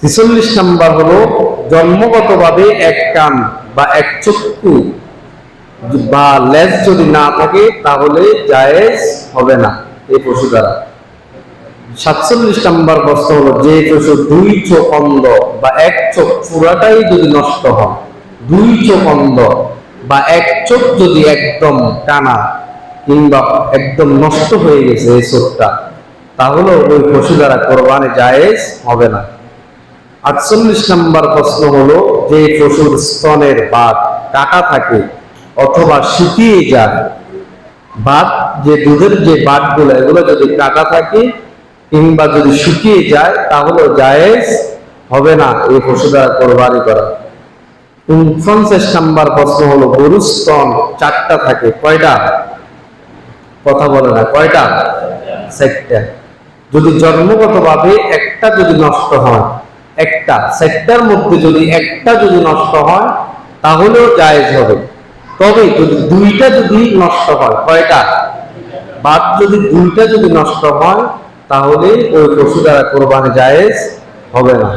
ছেচল্লিশ নাম্বার হলো জন্মগতভাবে এক কান বা এক চক্ষু বা লেজ যদি না থাকে, তাহলে জায়েজ হবে না এই পশু দ্বারা। সাতচল্লিশ নাম্বার প্রশ্ন হলো, যে পশু দুই চোখ অন্ধ বা এক চোখ পুরাটাই যদি নষ্ট হয়, দুই চোখ অন্ধ বা এক চোখ যদি একদম কানা কিংবা একদম নষ্ট হয়ে গেছে এই চোখটা তাহলে ওই পশু দ্বারা কোরবানি জায়েজ হবে না। আটচল্লিশ নাম্বার প্রশ্ন হলো, যে পশুর স্তনের বাদ কাটা থাকে অথবা শুকিয়ে যায়, বাদ যে দুধের যে বাদগুলো, এগুলো যদি কাটা থাকে কিংবা যদি শুকিয়ে যায়, তাহলে জায়েজ হবে না। এই পশু দ্বারা কোরবানি করা। উনপঞ্চাশ নাম্বার প্রশ্ন হলো, গরুর স্তন চারটা থাকে, কয়টা? কথা বলে না, কয়টা? চারটা। যদি জন্মগতভাবে একটা যদি নষ্ট হয় একটা সেক্টর মধ্যে যদি একটা যদি নষ্ট হয়, তাহলেও জায়েজ হবে। তবে যদি দুইটা যদি নষ্ট হয়, কয়টা? বাদ যদি দুইটা যদি নষ্ট হয়, তাহলে ওই পশু দ্বারা কোরবানি জায়েজ হবে না।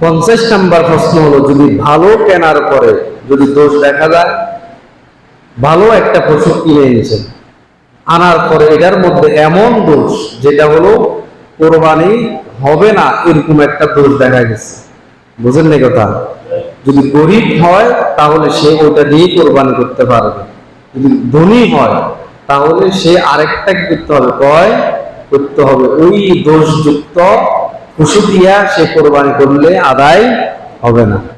পঞ্চাশ নাম্বার প্রশ্ন হলো, যদি ভালো কেনার পরে যদি দোষ দেখা যায়, ভালো একটা পশু কিনে এনেছেন আনার পরে এটার মধ্যে এমন দোষ, যেটা হলো কোরবানি হবে না এরকম একটা দোষ দেখা গেছে। বুঝেন না কথা? যদি গরিব হয়, তাহলে সে ওটা দিয়ে কোরবানি করতে পারবে। যদি ধনী হয়, তাহলে সে আরেকটা করতে হবে? কয়? করতে হবে। ওই দোষযুক্ত পশু দিয়া সে কোরবানি করলে আদায় হবে না।